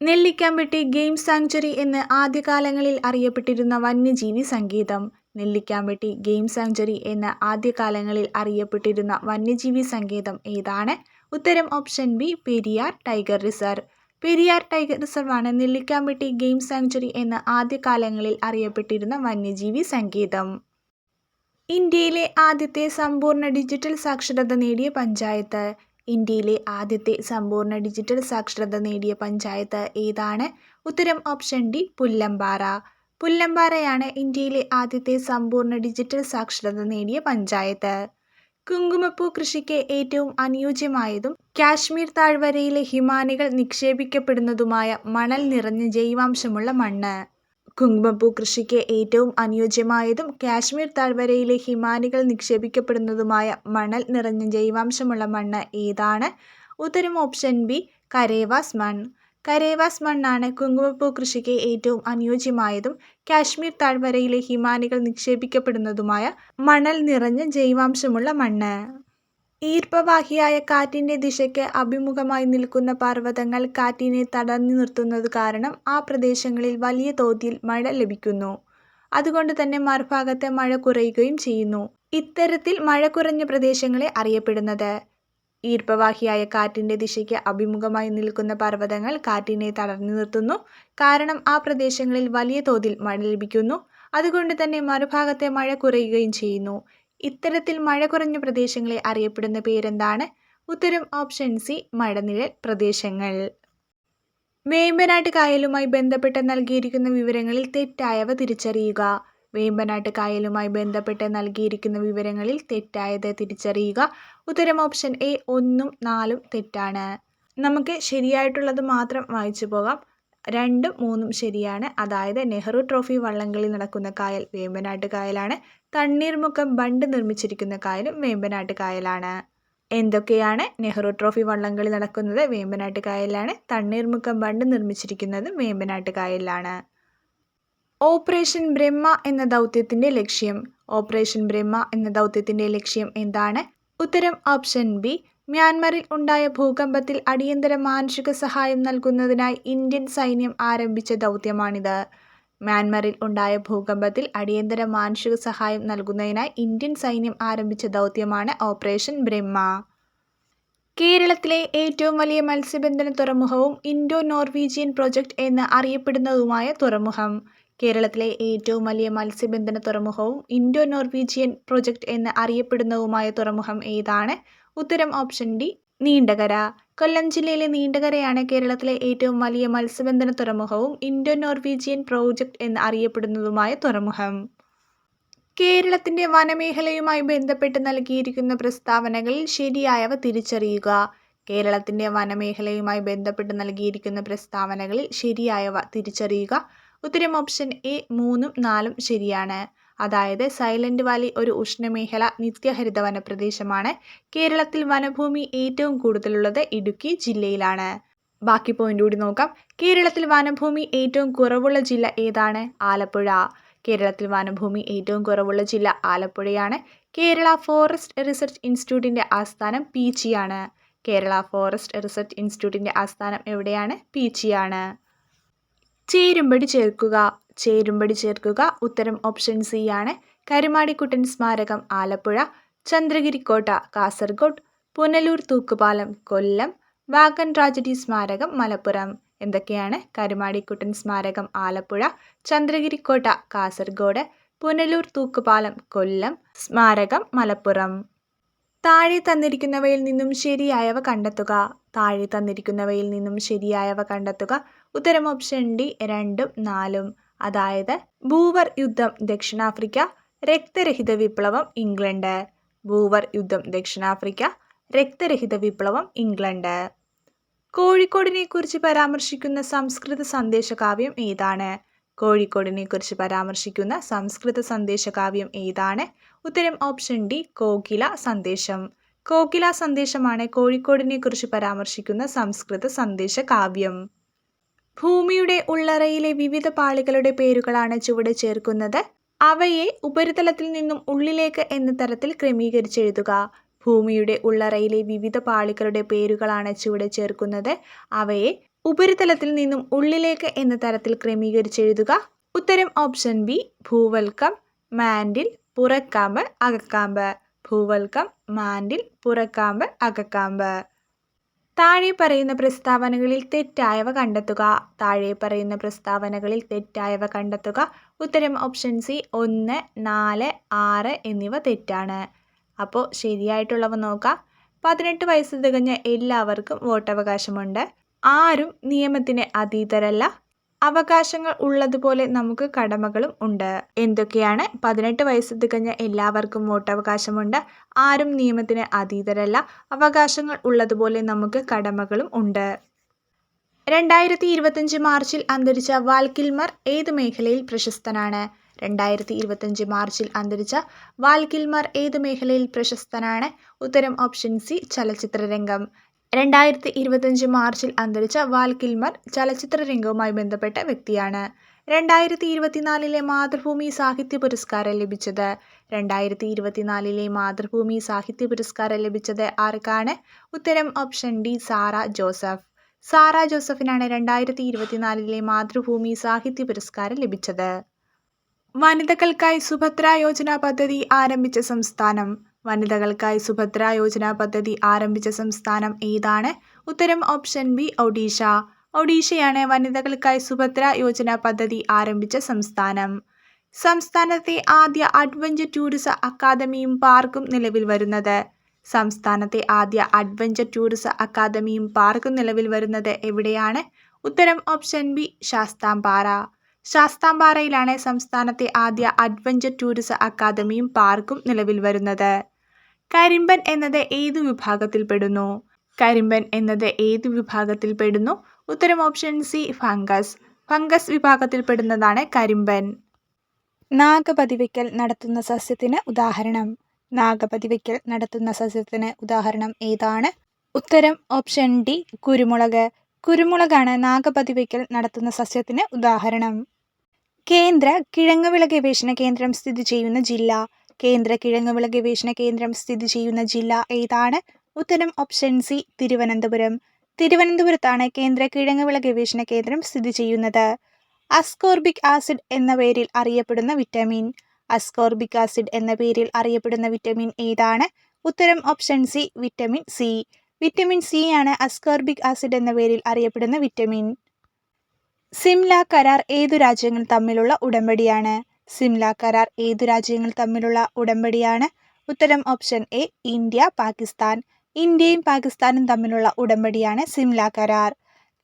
Nellikampetty game sanctuary എന്ന് ആദ്യകാലങ്ങളിൽ അറിയപ്പെട്ടിരുന്ന വന്യജീവി സങ്കേതം നെല്ലിക്കാമ്പെട്ടി ഗെയിം സാങ്ച്വറി എന്ന് ആദ്യകാലങ്ങളിൽ അറിയപ്പെട്ടിരുന്ന വന്യജീവി സങ്കേതം ഏതാണ്? ഉത്തരം option B Periyar tiger reserve. Periyar tiger റിസർവാണ് Nellikampetty game sanctuary എന്ന ആദ്യകാലങ്ങളിൽ അറിയപ്പെട്ടിരുന്ന വന്യജീവി സങ്കേതം ഇന്ത്യയിലെ ആദ്യത്തെ സമ്പൂർണ ഡിജിറ്റൽ സാക്ഷരത നേടിയ പഞ്ചായത്ത്. ഇന്ത്യയിലെ ആദ്യത്തെ സമ്പൂർണ ഡിജിറ്റൽ സാക്ഷരത നേടിയ പഞ്ചായത്ത് ഏതാണ്? ഉത്തരം ഓപ്ഷൻ ഡി പുല്ലമ്പാറ. പുല്ലമ്പാറയാണ് ഇന്ത്യയിലെ ആദ്യത്തെ സമ്പൂർണ ഡിജിറ്റൽ സാക്ഷരത നേടിയ പഞ്ചായത്ത്. കുങ്കുമപ്പൂ കൃഷിക്ക് ഏറ്റവും അനുയോജ്യമായതും കാശ്മീർ താഴ്വരയിലെ ഹിമാനികൾ നിക്ഷേപിക്കപ്പെടുന്നതുമായ മണൽ നിറഞ്ഞ ജൈവാംശമുള്ള മണ്ണ്. കുങ്കുമപ്പൂ കൃഷിക്ക് ഏറ്റവും അനുയോജ്യമായതും കാശ്മീർ താഴ്വരയിലെ ഹിമാനികൾ നിക്ഷേപിക്കപ്പെടുന്നതുമായ മണൽ നിറഞ്ഞ ജൈവാംശമുള്ള മണ്ണ് ഏതാണ്? ഉത്തരം ഓപ്ഷൻ ബി കരേവാസ് മണ്ണ് കരേവാസ് മണ്ണാണ് കുങ്കുമപ്പൂ കൃഷിക്ക് ഏറ്റവും അനുയോജ്യമായതും കാശ്മീർ താഴ്വരയിലെ ഹിമാനികൾ നിക്ഷേപിക്കപ്പെടുന്നതുമായ മണൽ നിറഞ്ഞ ജൈവാംശമുള്ള മണ്ണ്. ഈർപ്പവാഹിയായ കാറ്റിന്റെ ദിശയ്ക്ക് അഭിമുഖമായി നിൽക്കുന്ന പർവതങ്ങൾ കാറ്റിനെ തടഞ്ഞു നിർത്തുന്നത് കാരണം ആ പ്രദേശങ്ങളിൽ വലിയ തോതിൽ മഴ ലഭിക്കുന്നു. അതുകൊണ്ട് തന്നെ മറുഭാഗത്തെ മഴ കുറയുകയും ചെയ്യുന്നു. ഇത്തരത്തിൽ മഴ കുറഞ്ഞ പ്രദേശങ്ങളെ അറിയപ്പെടുന്നത്. ഈർപ്പവാഹിയായ കാറ്റിന്റെ ദിശയ്ക്ക് അഭിമുഖമായി നിൽക്കുന്ന പർവതങ്ങൾ കാറ്റിനെ തളർന്നു നിർത്തുന്നു. കാരണം ആ പ്രദേശങ്ങളിൽ വലിയ തോതിൽ മഴ ലഭിക്കുന്നു. അതുകൊണ്ട് തന്നെ മറുഭാഗത്തെ മഴ കുറയുകയും ചെയ്യുന്നു. ഇത്തരത്തിൽ മഴ കുറഞ്ഞ പ്രദേശങ്ങളെ അറിയപ്പെടുന്ന പേരെന്താണ്? ഉത്തരം ഓപ്ഷൻ സി മഴനിഴൽ പ്രദേശങ്ങൾ. വേമ്പനാട്ട് കായലുമായി ബന്ധപ്പെട്ട് നൽകിയിരിക്കുന്ന വിവരങ്ങളിൽ തെറ്റായവ തിരിച്ചറിയുക. വേമ്പനാട്ട് കായലുമായി ബന്ധപ്പെട്ട് നൽകിയിരിക്കുന്ന വിവരങ്ങളിൽ തെറ്റായത് തിരിച്ചറിയുക. ഉത്തരം ഓപ്ഷൻ എ ഒന്നും നാലും തെറ്റാണ്. നമുക്ക് ശരിയായിട്ടുള്ളത് മാത്രം വായിച്ചു പോകാം. രണ്ടും മൂന്നും ശരിയാണ്. അതായത് നെഹ്റു ട്രോഫി വള്ളംകളി നടക്കുന്ന കായൽ വേമ്പനാട്ട് കായലാണ്. തണ്ണീർമുക്കം ബണ്ട് നിർമ്മിച്ചിരിക്കുന്ന കായലും വേമ്പനാട്ട് കായലാണ്. എന്തൊക്കെയാണ് നെഹ്റു ട്രോഫി വള്ളംകളി നടക്കുന്നത്? വേമ്പനാട്ട് കായലിലാണ് തണ്ണീർമുക്കം ബണ്ട് നിർമ്മിച്ചിരിക്കുന്നത് വേമ്പനാട്ട് കായലിലാണ്. ഓപ്പറേഷൻ ബ്രഹ്മ എന്ന ദൗത്യത്തിന്റെ ലക്ഷ്യം. ഓപ്പറേഷൻ ബ്രഹ്മ എന്ന ദൗത്യത്തിന്റെ ലക്ഷ്യം എന്താണ്? ഉത്തരം ഓപ്ഷൻ ബി. മ്യാൻമറിൽ ഉണ്ടായ ഭൂകമ്പത്തിൽ അടിയന്തര മാനുഷിക സഹായം നൽകുന്നതിനായി ഇന്ത്യൻ സൈന്യം ആരംഭിച്ച ദൗത്യമാണിത്. മ്യാൻമറിൽ ഉണ്ടായ ഭൂകമ്പത്തിൽ അടിയന്തര മാനുഷിക സഹായം നൽകുന്നതിനായി ഇന്ത്യൻ സൈന്യം ആരംഭിച്ച ദൗത്യമാണ് ഓപ്പറേഷൻ ബ്രഹ്മ. കേരളത്തിലെ ഏറ്റവും വലിയ മത്സ്യബന്ധന തുറമുഖവും ഇൻഡോ നോർവീജിയൻ പ്രൊജക്ട് എന്ന് അറിയപ്പെടുന്നതുമായ തുറമുഖം. കേരളത്തിലെ ഏറ്റവും വലിയ മത്സ്യബന്ധന തുറമുഖവും ഇൻഡോ നോർവീജിയൻ പ്രൊജക്ട് എന്ന് അറിയപ്പെടുന്നതുമായ തുറമുഖം ഏതാണ്? ഉത്തരം ഓപ്ഷൻ ഡി നീണ്ടകര. കൊല്ലം ജില്ലയിലെ നീണ്ടകരയാണ് കേരളത്തിലെ ഏറ്റവും വലിയ മത്സ്യബന്ധന തുറമുഖവും ഇൻഡോ നോർവീജിയൻ പ്രോജക്ട് എന്ന് അറിയപ്പെടുന്നതുമായ തുറമുഖം. കേരളത്തിന്റെ വനമേഖലയുമായി ബന്ധപ്പെട്ട് നൽകിയിരിക്കുന്ന പ്രസ്താവനകളിൽ ശരിയായവ തിരിച്ചറിയുക. കേരളത്തിന്റെ വനമേഖലയുമായി ബന്ധപ്പെട്ട് നൽകിയിരിക്കുന്ന പ്രസ്താവനകളിൽ ശരിയായവ തിരിച്ചറിയുക. ഉത്തരം ഓപ്ഷൻ എ മൂന്നും നാലും ശരിയാണ്. അതായത് സൈലന്റ് വാലി ഒരു ഉഷ്ണമേഖല നിത്യഹരിത വനപ്രദേശമാണ് കേരളത്തിൽ വനഭൂമി ഏറ്റവും കൂടുതലുള്ളത് ഇടുക്കി ജില്ലയിലാണ്. ബാക്കി പോയിന്റ് കൂടി നോക്കാം. കേരളത്തിൽ വനഭൂമി ഏറ്റവും കുറവുള്ള ജില്ല ഏതാണ്? ആലപ്പുഴ. കേരളത്തിൽ വനഭൂമി ഏറ്റവും കുറവുള്ള ജില്ല ആലപ്പുഴയാണ്. കേരള ഫോറസ്റ്റ് റിസർച്ച് ഇൻസ്റ്റിറ്റ്യൂട്ടിന്റെ ആസ്ഥാനം പീച്ചിയാണ്. കേരള ഫോറസ്റ്റ് റിസർച്ച് ഇൻസ്റ്റിറ്റ്യൂട്ടിന്റെ ആസ്ഥാനം എവിടെയാണ്? പീച്ചിയാണ്. ചേരുംപടി ചേർക്കുക. ചേരുംപടി ചേർക്കുക. ഉത്തരം ഓപ്ഷൻ സി ആണ്. കരുമാടിക്കുട്ടൻ സ്മാരകം ആലപ്പുഴ ചന്ദ്രഗിരിക്കോട്ട കാസർഗോഡ് പുനലൂർ തൂക്കുപാലം കൊല്ലം വാഗൻ ട്രാജഡി സ്മാരകം മലപ്പുറം. എന്തൊക്കെയാണ്? കരുമാടിക്കുട്ടൻ സ്മാരകം ആലപ്പുഴ ചന്ദ്രഗിരിക്കോട്ട കാസർഗോഡ് പുനലൂർ തൂക്കുപാലം കൊല്ലം സ്മാരകം മലപ്പുറം. താഴെ തന്നിരിക്കുന്നവയിൽ നിന്നും ശരിയായവ കണ്ടെത്തുക. താഴെ തന്നിരിക്കുന്നവയിൽ നിന്നും ശരിയായവ കണ്ടെത്തുക. ഉത്തരം ഓപ്ഷൻ ഡി രണ്ടും നാലും. അതായത് ബൂവർ യുദ്ധം ദക്ഷിണാഫ്രിക്ക രക്തരഹിത വിപ്ലവം ഇംഗ്ലണ്ട്. ബൂവർ യുദ്ധം ദക്ഷിണാഫ്രിക്ക രക്തരഹിത വിപ്ലവം ഇംഗ്ലണ്ട്. കോഴിക്കോടിനെ കുറിച്ച് പരാമർശിക്കുന്ന സംസ്കൃത സന്ദേശകാവ്യം ഏതാണ്? കോഴിക്കോടിനെ കുറിച്ച് പരാമർശിക്കുന്ന സംസ്കൃത സന്ദേശകാവ്യം ഏതാണ്? ഉത്തരം ഓപ്ഷൻ ഡി കോകില സന്ദേശം. കോകില സന്ദേശമാണ് കോഴിക്കോടിനെ കുറിച്ച് പരാമർശിക്കുന്ന സംസ്കൃത സന്ദേശകാവ്യം. ഭൂമിയുടെ ഉള്ളറയിലെ വിവിധ പാളികളുടെ പേരുകളാണ് ചുവടെ ചേർക്കുന്നത്. അവയെ ഉപരിതലത്തിൽ നിന്നും ഉള്ളിലേക്ക് എന്ന തരത്തിൽ ക്രമീകരിച്ചെഴുതുക. ഭൂമിയുടെ ഉള്ളറയിലെ വിവിധ പാളികളുടെ പേരുകളാണ് ചുവടെ ചേർക്കുന്നത്. അവയെ ഉപരിതലത്തിൽ നിന്നും ഉള്ളിലേക്ക് എന്ന തരത്തിൽ ക്രമീകരിച്ചെഴുതുക. ഉത്തരം ഓപ്ഷൻ ബി ഭൂവൽക്കം മാൻഡിൽ പുറക്കാമ്പ് അകക്കാമ്പ്. ഭൂവൽക്കം മാൻഡിൽ പുറക്കാമ്പ് അകക്കാമ്പ്. താഴെ പറയുന്ന പ്രസ്താവനകളിൽ തെറ്റായവ കണ്ടെത്തുക. താഴെ പറയുന്ന പ്രസ്താവനകളിൽ തെറ്റായവ കണ്ടെത്തുക. ഉത്തരം ഓപ്ഷൻ സി ഒന്ന് നാല് ആറ് എന്നിവ തെറ്റാണ്. അപ്പോൾ ശരിയായിട്ടുള്ളവ നോക്കാം. പതിനെട്ട് വയസ്സ് തികഞ്ഞ എല്ലാവർക്കും വോട്ടവകാശമുണ്ട്. ആരും നിയമത്തിന് അതീതരല്ല. അവകാശങ്ങൾ ഉള്ളതുപോലെ നമുക്ക് കടമകളും ഉണ്ട്. എന്തൊക്കെയാണ്? പതിനെട്ട് വയസ്സ് തികഞ്ഞ എല്ലാവർക്കും വോട്ടവകാശമുണ്ട്. ആരും നിയമത്തിന് അതീതരല്ല. അവകാശങ്ങൾ ഉള്ളതുപോലെ നമുക്ക് കടമകളും ഉണ്ട്. രണ്ടായിരത്തി ഇരുപത്തഞ്ച് മാർച്ചിൽ അന്തരിച്ച വാൽകിൽമർ ഏത് മേഖലയിൽ പ്രശസ്തനാണ്? രണ്ടായിരത്തി ഇരുപത്തഞ്ച് മാർച്ചിൽ അന്തരിച്ച വാൽകിൽമർ ഏത് മേഖലയിൽ പ്രശസ്തനാണ്? ഉത്തരം ഓപ്ഷൻ സി ചലച്ചിത്രരംഗം. രണ്ടായിരത്തി ഇരുപത്തഞ്ച് മാർച്ചിൽ അന്തരിച്ച വാൽ കിൽമർ ചലച്ചിത്ര രംഗവുമായി ബന്ധപ്പെട്ട വ്യക്തിയാണ്. രണ്ടായിരത്തി ഇരുപത്തിനാലിലെ മാതൃഭൂമി സാഹിത്യ പുരസ്കാരം ലഭിച്ചത്. രണ്ടായിരത്തി ഇരുപത്തിനാലിലെ മാതൃഭൂമി സാഹിത്യ പുരസ്കാരം ലഭിച്ചത് ആർക്കാണ്? ഉത്തരം ഓപ്ഷൻ ഡി സാറ ജോസഫ്. സാറ ജോസഫിനാണ് രണ്ടായിരത്തി ഇരുപത്തിനാലിലെ മാതൃഭൂമി സാഹിത്യ പുരസ്കാരം ലഭിച്ചത്. വനിതകൾക്കായി സുഭദ്ര യോജന പദ്ധതി ആരംഭിച്ച സംസ്ഥാനം. വനിതകൾക്കായി സുഭദ്ര യോജന പദ്ധതി ആരംഭിച്ച സംസ്ഥാനം ഏതാണ്? ഉത്തരം ഓപ്ഷൻ ബി ഒഡീഷ. ഒഡീഷയാണ് വനിതകൾക്കായി സുഭദ്ര യോജന പദ്ധതി ആരംഭിച്ച സംസ്ഥാനം. സംസ്ഥാനത്തെ ആദ്യ അഡ്വഞ്ചർ ടൂറിസം അക്കാദമിയും പാർക്കും നിലവിൽ വരുന്നത്. സംസ്ഥാനത്തെ ആദ്യ അഡ്വഞ്ചർ ടൂറിസം അക്കാദമിയും പാർക്കും നിലവിൽ വരുന്നത് എവിടെയാണ്? ഉത്തരം ഓപ്ഷൻ ബി ശാസ്താംപാറ. ശാസ്താംപാറയിലാണ് സംസ്ഥാനത്തെ ആദ്യ അഡ്വഞ്ചർ ടൂറിസം അക്കാദമിയും പാർക്കും നിലവിൽ വരുന്നത്. കരിമ്പൻ എന്നത് ഏതു വിഭാഗത്തിൽപ്പെടുന്നു കരിമ്പൻ എന്നത് ഏതു വിഭാഗത്തിൽപ്പെടുന്നു ഉത്തരം ഓപ്ഷൻ സി ഫംഗസ്. ഫംഗസ് വിഭാഗത്തിൽപ്പെടുന്നതാണ് കരിമ്പൻ. നാഗപതിവയ്ക്കൽ നടത്തുന്ന സസ്യത്തിന് ഉദാഹരണം. നാഗപതിവയ്ക്കൽ നടത്തുന്ന സസ്യത്തിന് ഉദാഹരണം ഏതാണ്? ഉത്തരം ഓപ്ഷൻ ഡി കുരുമുളക്. കുരുമുളകാണ് നാഗപതിവയ്ക്കൽ നടത്തുന്ന സസ്യത്തിന് ഉദാഹരണം. കേന്ദ്ര കിഴങ്ങുവിള ഗവേഷണ കേന്ദ്രം സ്ഥിതി ചെയ്യുന്ന ജില്ല. കേന്ദ്ര കിഴങ്ങുവിള ഗവേഷണ കേന്ദ്രം സ്ഥിതി ചെയ്യുന്ന ജില്ല ഏതാണ്? ഉത്തരം ഓപ്ഷൻ സി തിരുവനന്തപുരം. തിരുവനന്തപുരത്താണ് കേന്ദ്ര കിഴങ്ങുവിള ഗവേഷണ കേന്ദ്രം സ്ഥിതി ചെയ്യുന്നത്. അസ്കോർബിക് ആസിഡ് എന്ന പേരിൽ അറിയപ്പെടുന്ന വിറ്റാമിൻ അസ്കോർബിക് ആസിഡ് എന്ന പേരിൽ അറിയപ്പെടുന്ന വിറ്റാമിൻ ഏതാണ്? ഉത്തരം option C vitamin C vitamin C ആണ് അസ്കോർബിക് ആസിഡ് എന്ന പേരിൽ അറിയപ്പെടുന്ന വിറ്റാമിൻ സിംല കരാർ ഏതു രാജ്യങ്ങൾ തമ്മിലുള്ള ഉടമ്പടിയാണ്? സിംല കരാർ ഏതു രാജ്യങ്ങൾ തമ്മിലുള്ള ഉടമ്പടിയാണ്? ഉത്തരം ഓപ്ഷൻ എ ഇന്ത്യ പാകിസ്ഥാൻ. ഇന്ത്യയും പാകിസ്ഥാനും തമ്മിലുള്ള ഉടമ്പടിയാണ് സിംല കരാർ.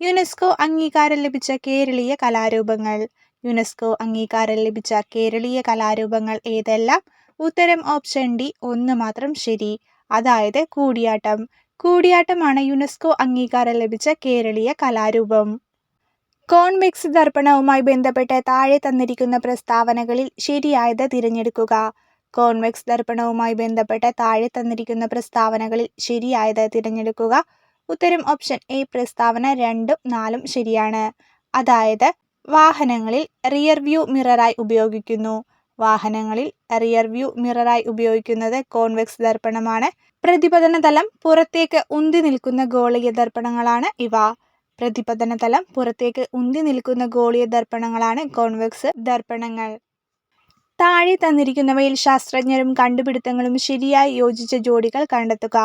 യുനെസ്കോ അംഗീകാരം ലഭിച്ച കേരളീയ കലാരൂപങ്ങൾ. യുനെസ്കോ അംഗീകാരം ലഭിച്ച കേരളീയ കലാരൂപങ്ങൾ ഏതെല്ലാം? ഉത്തരം ഓപ്ഷൻ ഡി ഒന്ന് മാത്രം ശരി. അതായത് കൂടിയാട്ടം. കൂടിയാട്ടമാണ് യുനെസ്കോ അംഗീകാരം ലഭിച്ച കേരളീയ കലാരൂപം. കോൺവെക്സ് ദർപ്പണവുമായി ബന്ധപ്പെട്ട് താഴെ തന്നിരിക്കുന്ന പ്രസ്താവനകളിൽ ശരിയായത് തിരഞ്ഞെടുക്കുക. കോൺവെക്സ് ദർപ്പണവുമായി ബന്ധപ്പെട്ട് താഴെ തന്നിരിക്കുന്ന പ്രസ്താവനകളിൽ ശരിയായത് തിരഞ്ഞെടുക്കുക. ഉത്തരം ഓപ്ഷൻ എ പ്രസ്താവന രണ്ടും നാലും ശരിയാണ്. അതായത് വാഹനങ്ങളിൽ റിയർ വ്യൂ മിററായി ഉപയോഗിക്കുന്നു. വാഹനങ്ങളിൽ റിയർ വ്യൂ മിററായി ഉപയോഗിക്കുന്നത് കോൺവെക്സ് ദർപ്പണമാണ്. പ്രതിപതന തലം പുറത്തേക്ക് ഉന്തി നിൽക്കുന്ന ഗോളീയ ദർപ്പണങ്ങളാണ് ഇവ. പ്രതിപതന തലം പുറത്തേക്ക് ഉന്തി നിൽക്കുന്ന ഗോളീയ ദർപ്പണങ്ങളാണ് കോൺവെക്സ് ദർപ്പണങ്ങൾ. താഴെ തന്നിരിക്കുന്നവയിൽ ശാസ്ത്രജ്ഞരും കണ്ടുപിടുത്തങ്ങളും ശരിയായി യോജിച്ച ജോഡികൾ കണ്ടെത്തുക.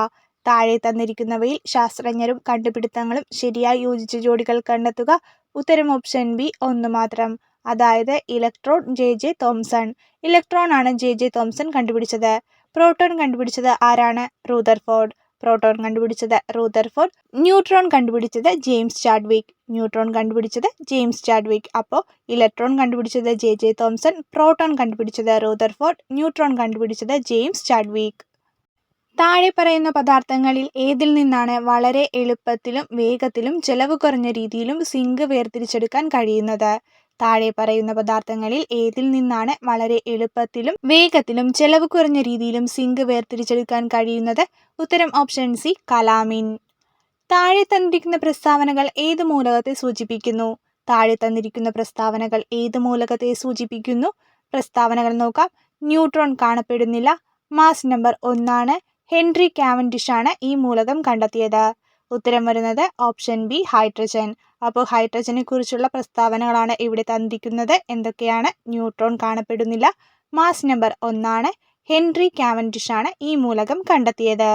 താഴെ തന്നിരിക്കുന്നവയിൽ ശാസ്ത്രജ്ഞരും കണ്ടുപിടുത്തങ്ങളും ശരിയായി യോജിച്ച ജോഡികൾ കണ്ടെത്തുക. ഉത്തരം ഓപ്ഷൻ ബി ഒന്ന് മാത്രം. അതായത് electron J J Thomson. Electron ആണ് ജെ ജെ തോംസൺ കണ്ടുപിടിച്ചത്. പ്രോട്ടോൺ കണ്ടുപിടിച്ചത് ആരാണ്? റൂദർഫോർഡ് പ്രോട്ടോൺ കണ്ടുപിടിച്ചത് റൂതർഫോർഡ് ന്യൂട്രോൺ കണ്ടുപിടിച്ചത് ജെയിംസ് ചാഡ്വിക്. ന്യൂട്രോൺ കണ്ടുപിടിച്ചത് ജെയിംസ് ചാഡ്വിക്. അപ്പോൾ ഇലക്ട്രോൺ കണ്ടുപിടിച്ചത് ജെ ജെ തോംസൺ പ്രോട്ടോൺ കണ്ടുപിടിച്ചത് റൂതർഫോർഡ് ന്യൂട്രോൺ കണ്ടുപിടിച്ചത് ജെയിംസ് ചാഡ്വിക്. താഴെ പറയുന്ന പദാർത്ഥങ്ങളിൽ ഏതിൽ നിന്നാണ് വളരെ എളുപ്പത്തിലും വേഗത്തിലും ചെലവ് കുറഞ്ഞ രീതിയിലും സിങ്ക് വേർതിരിച്ചെടുക്കാൻ കഴിയുന്നത്? താഴെ പറയുന്ന പദാർത്ഥങ്ങളിൽ ഏതിൽ നിന്നാണ് വളരെ എളുപ്പത്തിലും വേഗത്തിലും ചെലവ് കുറഞ്ഞ രീതിയിലും സിങ്ക് വേർതിരിച്ചെടുക്കാൻ കഴിയുന്നത്? ഉത്തരം ഓപ്ഷൻ സി കലാമിൻ. താഴെ തന്നിരിക്കുന്ന പ്രസ്താവനകൾ ഏത് മൂലകത്തെ സൂചിപ്പിക്കുന്നു? താഴെ തന്നിരിക്കുന്ന പ്രസ്താവനകൾ ഏത് മൂലകത്തെ സൂചിപ്പിക്കുന്നു? പ്രസ്താവനകൾ നോക്കാം. ന്യൂട്രോൺ കാണപ്പെടുന്നില്ല. മാസ് നമ്പർ ഒന്നാണ്. ഹെൻറി കാവൻഡിഷാണ് ഈ മൂലകം കണ്ടെത്തിയത്. ഉത്തരം വരുന്നത് ഓപ്ഷൻ ബി ഹൈഡ്രജൻ. അപ്പോൾ ഹൈഡ്രജനെ കുറിച്ചുള്ള പ്രസ്താവനകളാണ് ഇവിടെ തന്നിരിക്കുന്നത്. എന്തൊക്കെയാണ്? ന്യൂട്രോൺ കാണപ്പെടുന്നില്ല. മാസ് നമ്പർ ഒന്നാണ്. ഹെൻറി കാവൻഡിഷ് ആണ് ഈ മൂലകം കണ്ടെത്തിയത്.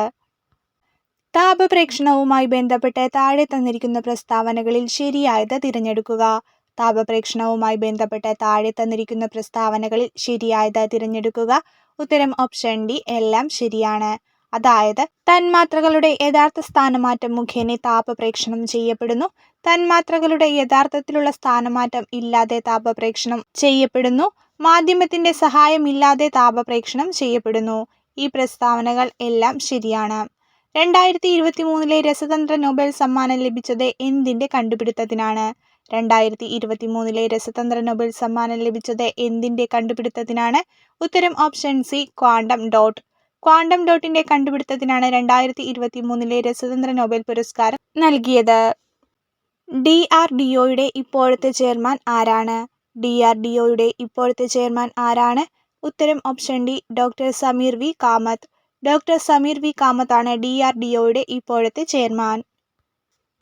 താപപ്രേക്ഷണവുമായി ബന്ധപ്പെട്ട് താഴെ തന്നിരിക്കുന്ന പ്രസ്താവനകളിൽ ശരിയായത് തിരഞ്ഞെടുക്കുക. താപപ്രേക്ഷണവുമായി ബന്ധപ്പെട്ട് താഴെ തന്നിരിക്കുന്ന പ്രസ്താവനകളിൽ ശരിയായത് തിരഞ്ഞെടുക്കുക. ഉത്തരം ഓപ്ഷൻ ഡി എല്ലാം ശരിയാണ്. അതായത് തന്മാത്രകളുടെ യഥാർത്ഥ സ്ഥാനമാറ്റം മുഖേന താപപ്രേക്ഷണം ചെയ്യപ്പെടുന്നു. തന്മാത്രകളുടെ യഥാർത്ഥത്തിലുള്ള സ്ഥാനമാറ്റം ഇല്ലാതെ താപപ്രേക്ഷണം ചെയ്യപ്പെടുന്നു. മാധ്യമത്തിന്റെ സഹായമില്ലാതെ താപപ്രേക്ഷണം ചെയ്യപ്പെടുന്നു. ഈ പ്രസ്താവനകൾ എല്ലാം ശരിയാണ്. രണ്ടായിരത്തി ഇരുപത്തി മൂന്നിലെ രസതന്ത്ര നൊബേൽ സമ്മാനം ലഭിച്ചത് എന്തിന്റെ കണ്ടുപിടുത്തത്തിനാണ്? രണ്ടായിരത്തി ഇരുപത്തി മൂന്നിലെ രസതന്ത്ര നൊബേൽ സമ്മാനം ലഭിച്ചത് എന്തിന്റെ കണ്ടുപിടുത്തത്തിനാണ്? ഉത്തരം option C quantum dot quantum ഡോട്ടിന്റെ കണ്ടുപിടുത്തത്തിനാണ് രണ്ടായിരത്തി ഇരുപത്തി മൂന്നിലെ രസതന്ത്ര നൊബേൽ പുരസ്കാരം നൽകിയത്. ഡി ആർ ഡി ഒയുടെ ഇപ്പോഴത്തെ ചെയർമാൻ ആരാണ്? ഡി ആർ ഡി ഒയുടെ ഇപ്പോഴത്തെ ചെയർമാൻ ആരാണ്? ഉത്തരം option D doctor Sameer V Kamath. Doctor Sameer V കാമത്താണ് D R D ഒയുടെ ഇപ്പോഴത്തെ ചെയർമാൻ.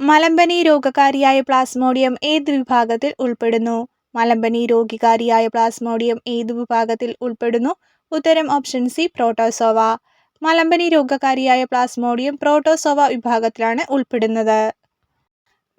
മലമ്പനി രോഗകാരിയായ പ്ലാസ്മോഡിയം ഏത് വിഭാഗത്തിൽ ഉൾപ്പെടുന്നു? മലമ്പനി രോഗികാരിയായ പ്ലാസ്മോഡിയം ഏത് വിഭാഗത്തിൽ ഉൾപ്പെടുന്നു? ഉത്തരം ഓപ്ഷൻ സി പ്രോട്ടോസോവ മലമ്പനി രോഗകാരിയായ പ്ലാസ്മോഡിയം പ്രോട്ടോസോവ വിഭാഗത്തിലാണ് ഉൾപ്പെടുന്നത്.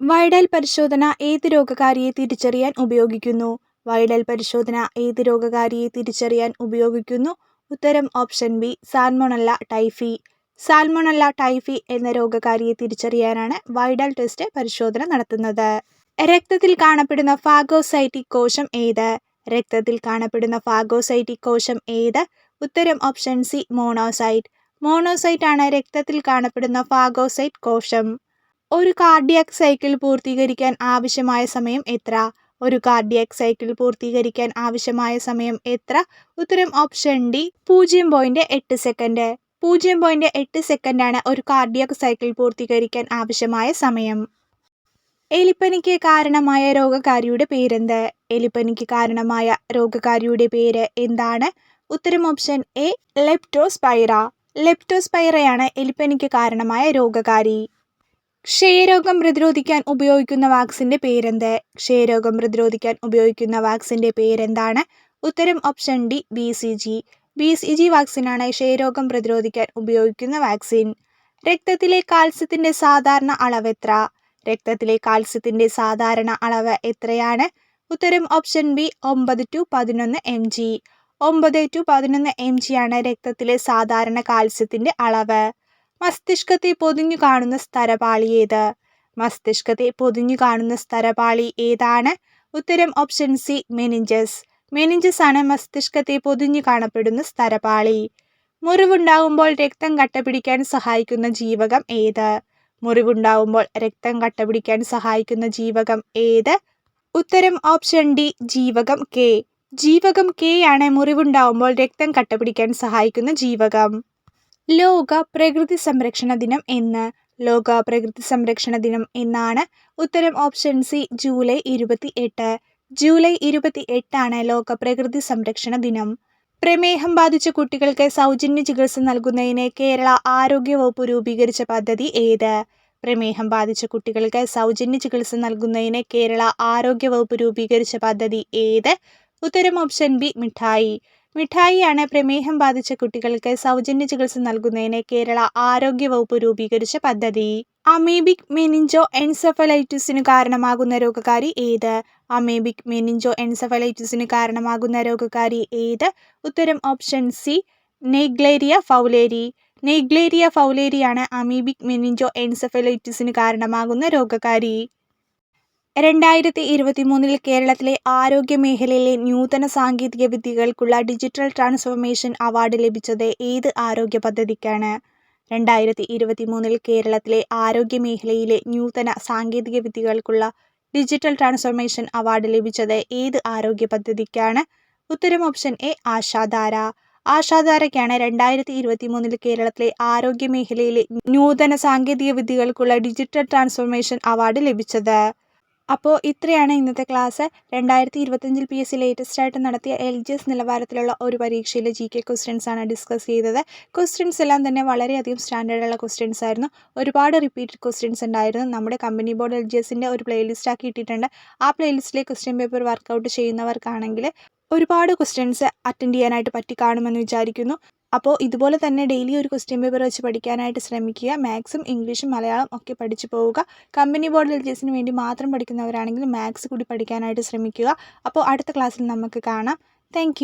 വൈഡൽ പരിശോധന ഏത് രോഗകാരിയെ തിരിച്ചറിയാൻ ഉപയോഗിക്കുന്നു? വൈഡൽ പരിശോധന ഏത് രോഗകാരിയെ തിരിച്ചറിയാൻ ഉപയോഗിക്കുന്നു? ഉത്തരം option B salmonella typhi salmonella typhi എന്ന രോഗകാരിയെ തിരിച്ചറിയാനാണ് വൈഡൽ ടെസ്റ്റ് പരിശോധന നടത്തുന്നത്. രക്തത്തിൽ കാണപ്പെടുന്ന ഫാഗോസൈറ്റിക് കോശം ഏത്? രക്തത്തിൽ കാണപ്പെടുന്ന ഫാഗോസൈറ്റിക് കോശം ഏത്? ഉത്തരം ഓപ്ഷൻ സി മോണോസൈറ്റ്. മോണോസൈറ്റ് ആണ് രക്തത്തിൽ കാണപ്പെടുന്ന ഫാഗോസൈറ്റ് കോശം. ഒരു കാർഡിയാക് സൈക്കിൾ പൂർത്തീകരിക്കാൻ ആവശ്യമായ സമയം എത്ര? ഒരു കാർഡിയാക് സൈക്കിൾ പൂർത്തീകരിക്കാൻ ആവശ്യമായ സമയം എത്ര? ഉത്തരം ഓപ്ഷൻ ഡി പൂജ്യം പോയിന്റ് എട്ട് സെക്കൻഡ്. പൂജ്യം പോയിന്റ് എട്ട് സെക്കൻഡാണ് ഒരു കാർഡിയാക് സൈക്കിൾ പൂർത്തീകരിക്കാൻ ആവശ്യമായ സമയം. എലിപ്പനിക്ക് കാരണമായ രോഗകാരിയുടെ പേരെന്ത്? എലിപ്പനിക്ക് കാരണമായ രോഗകാരിയുടെ പേര് എന്താണ്? ഉത്തരം ഓപ്ഷൻ എ ലെപ്റ്റോസ്പൈറ ലെപ്റ്റോസ്പൈറയാണ് എലിപ്പനിക്ക് കാരണമായ രോഗകാരി ക്ഷയരോഗം പ്രതിരോധിക്കാൻ ഉപയോഗിക്കുന്ന വാക്സിന്റെ പേരെന്ത്? ക്ഷയരോഗം പ്രതിരോധിക്കാൻ ഉപയോഗിക്കുന്ന വാക്സിന്റെ പേരെന്താണ്? ഉത്തരം option D B C G B C G വാക്സിനാണ് ക്ഷയരോഗം പ്രതിരോധിക്കാൻ ഉപയോഗിക്കുന്ന വാക്സിൻ. രക്തത്തിലെ കാൽസ്യത്തിന്റെ സാധാരണ അളവെത്ര രക്തത്തിലെ കാൽസ്യത്തിന്റെ സാധാരണ അളവ് എത്രയാണ്? ഉത്തരം ഓപ്ഷൻ ബി ഒമ്പത് ടു പതിനൊന്ന് എം ജി ഒമ്പത് ടു പതിനൊന്ന് എം ജി ആണ് രക്തത്തിലെ സാധാരണ കാൽസ്യത്തിന്റെ അളവ്. മസ്തിഷ്കത്തെ പൊതിഞ്ഞു കാണുന്ന സ്ഥലപാളി ഏത്? മസ്തിഷ്കത്തെ പൊതിഞ്ഞു കാണുന്ന സ്ഥലപാളി ഏതാണ്? ഉത്തരം ഓപ്ഷൻ സി മെനിഞ്ചസ് മെനിഞ്ചസ് ആണ് മസ്തിഷ്കത്തെ പൊതിഞ്ഞു കാണപ്പെടുന്ന സ്ഥലപാളി. മുറിവുണ്ടാകുമ്പോൾ രക്തം കട്ടപിടിക്കാൻ സഹായിക്കുന്ന ജീവകം ഏത്? മുറിവുണ്ടാകുമ്പോൾ രക്തം കട്ടപിടിക്കാൻ സഹായിക്കുന്ന ജീവകം ഏത്? ഉത്തരം ഓപ്ഷൻ ഡി ജീവകം കെ. ജീവകം കെ ആണ് മുറിവുണ്ടാവുമ്പോൾ രക്തം കട്ടപിടിക്കാൻ സഹായിക്കുന്ന ജീവകം. ലോക പ്രകൃതി സംരക്ഷണ ദിനം എന്ന്. ലോക പ്രകൃതി സംരക്ഷണ ദിനം എന്നാണ് ഉത്തരം ഓപ്ഷൻ സി ജൂലൈ ഇരുപത്തി എട്ട് ജൂലൈ ഇരുപത്തി എട്ടാണ് ലോക പ്രകൃതി സംരക്ഷണ ദിനം. പ്രമേഹം ബാധിച്ച കുട്ടികൾക്ക് സൗജന്യ ചികിത്സ നൽകുന്നതിന് കേരള ആരോഗ്യവകുപ്പ് രൂപീകരിച്ച പദ്ധതി ഏത്? പ്രമേഹം ബാധിച്ച കുട്ടികൾക്ക് സൗജന്യ ചികിത്സ നൽകുന്നതിന് കേരള ആരോഗ്യവകുപ്പ് രൂപീകരിച്ച പദ്ധതി ഏത്? ഉത്തരം ഓപ്ഷൻ ബി മിഠായി. മിഠായിയാണ് പ്രമേഹം ബാധിച്ച കുട്ടികൾക്ക് സൗജന്യ ചികിത്സ നൽകുന്നതിന് കേരള ആരോഗ്യവകുപ്പ് രൂപീകരിച്ച പദ്ധതി. അമീബിക് മെനിഞ്ചോ എൻസെഫലൈറ്റിസിന് കാരണമാകുന്ന രോഗകാരി ഏത്? അമീബിക് മെനിഞ്ചോ എൻസെഫലൈറ്റിസിന് കാരണമാകുന്ന രോഗകാരി ഏത്? ഉത്തരം option C Naegleria fowleri. Naegleria ഫൗലേരിയാണ് amoebic മെനിഞ്ചോ എൻസെഫലൈറ്റിസിന് കാരണമാകുന്ന രോഗകാരി. രണ്ടായിരത്തി ഇരുപത്തി മൂന്നിൽ കേരളത്തിലെ ആരോഗ്യ മേഖലയിലെ നൂതന സാങ്കേതിക വിദ്യകൾക്കുള്ള ഡിജിറ്റൽ ട്രാൻസ്ഫോർമേഷൻ അവാർഡ് ലഭിച്ചത് ഏത് ആരോഗ്യ പദ്ധതിക്കാണ്? രണ്ടായിരത്തി ഇരുപത്തി മൂന്നിൽ കേരളത്തിലെ ആരോഗ്യ മേഖലയിലെ നൂതന സാങ്കേതിക വിദ്യകൾക്കുള്ള ഡിജിറ്റൽ ട്രാൻസ്ഫോർമേഷൻ അവാർഡ് ലഭിച്ചത് ഏത് ആരോഗ്യ പദ്ധതിക്കാണ്? ഉത്തരം ഓപ്ഷൻ എ ആശാധാര. ആശാധാരയ്ക്കാണ് രണ്ടായിരത്തി ഇരുപത്തി മൂന്നിൽ കേരളത്തിലെ ആരോഗ്യ മേഖലയിലെ നൂതന സാങ്കേതിക വിദ്യകൾക്കുള്ള ഡിജിറ്റൽ ട്രാൻസ്ഫോർമേഷൻ അവാർഡ് ലഭിച്ചത്. അപ്പോൾ ഇത്രയാണ് ഇന്നത്തെ ക്ലാസ്. രണ്ടായിരത്തി ഇരുപത്തഞ്ചിൽ പി എസ് സി ലേറ്റസ്റ്റ് ആയിട്ട് നടത്തിയ എൽ ജി എസ് നിലവാരത്തിലുള്ള ഒരു പരീക്ഷയിലെ ജി കെ ക്വസ്റ്റ്യൻസ് ആണ് ഡിസ്കസ് ചെയ്തത്. ക്വസ്റ്റ്യൻസ് എല്ലാം തന്നെ വളരെയധികം സ്റ്റാൻഡേർഡുള്ള ക്വസ്റ്റ്യൻസ് ആയിരുന്നു. ഒരുപാട് റിപ്പീറ്റഡ് ക്വസ്റ്റ്യൻസ് ഉണ്ടായിരുന്നു. നമ്മുടെ കമ്പനി ബോർഡ് എൽ ജി എസിന്റെ ഒരു പ്ലേലിസ്റ്റ് ആക്കി ഇട്ടിട്ടുണ്ട്. ആ പ്ലേലിസ്റ്റിലെ ക്വസ്റ്റ്യൻ പേപ്പർ വർക്കൗട്ട് ചെയ്യുന്നവർക്കാണെങ്കിൽ ഒരുപാട് ക്വസ്റ്റ്യൻസ് അറ്റൻഡ് ചെയ്യാനായിട്ട് പറ്റി കാണുമെന്ന് വിചാരിക്കുന്നു. അപ്പോൾ ഇതുപോലെ തന്നെ ഡെയിലി ഒരു ക്വസ്റ്റ്യൻ പേപ്പർ വെച്ച് പഠിക്കാനായിട്ട് ശ്രമിക്കുക. മാത്സും ഇംഗ്ലീഷും മലയാളം ഒക്കെ പഠിച്ചു പോവുക. കമ്പനി ബോർഡ് എൽ വേണ്ടി മാത്രം പഠിക്കുന്നവരാണെങ്കിൽ മാത്സ് കൂടി പഠിക്കാനായിട്ട് ശ്രമിക്കുക. അപ്പോൾ അടുത്ത ക്ലാസ്സിൽ നമുക്ക് കാണാം. താങ്ക്